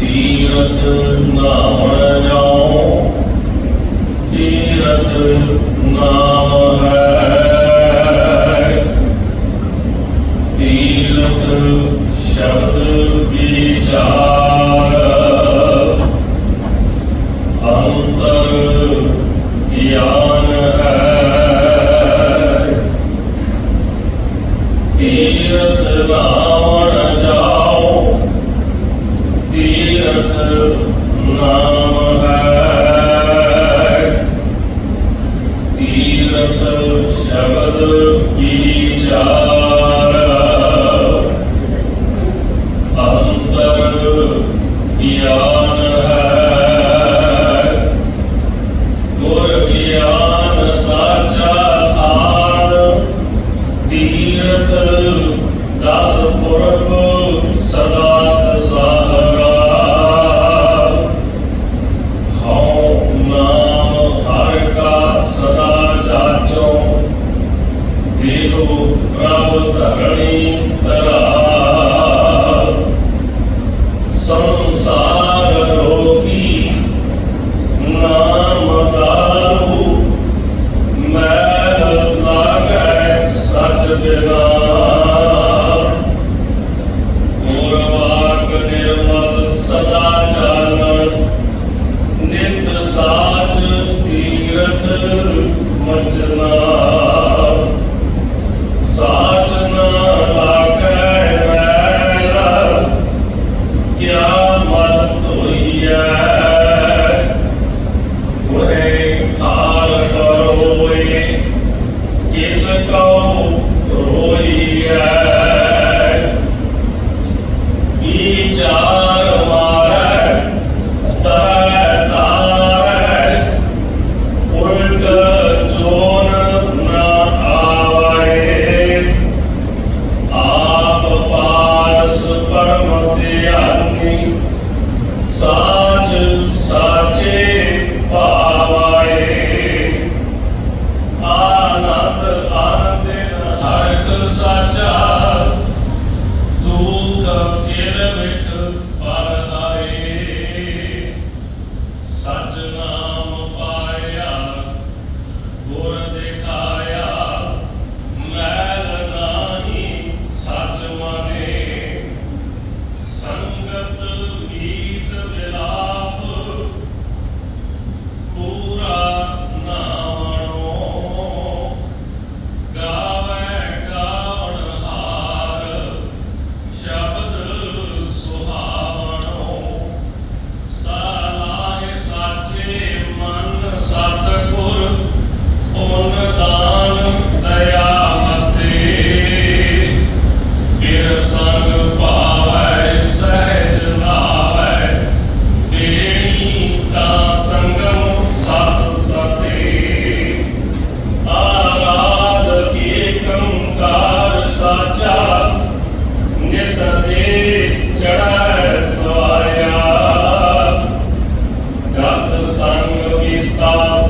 ਤੀਰਥ ਨਾਮ ਜਾਉ ਤੀਰਥ ਨਾਮ ਹੈ। ਤੀਰਥ ਸ਼ਬਦ ਵਿਚਾਰ ਧਰਣੀ ਤਰਾ ਮਤੇ ਆਨੀ ਸਾ Sentas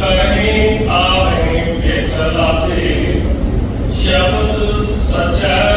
कहें आवे के चलाते शब्द सचा